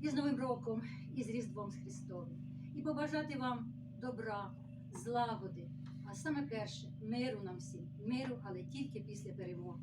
і з Новим роком, і з Різдвом з Христом. І побажати вам добра, злагоди, а саме перше миру нам всім, миру, але тільки після перемоги.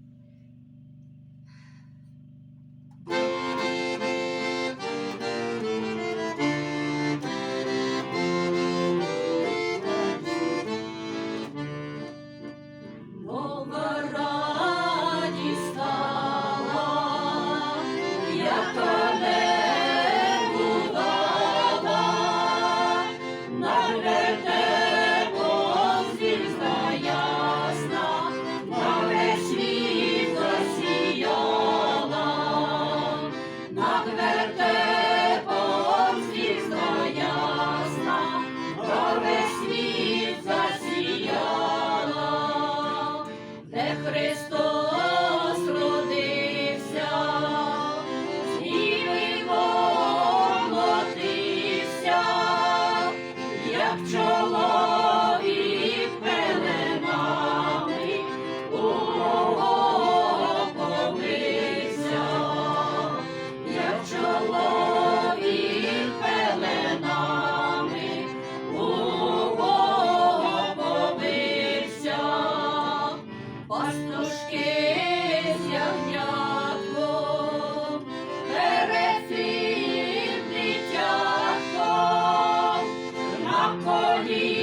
accogli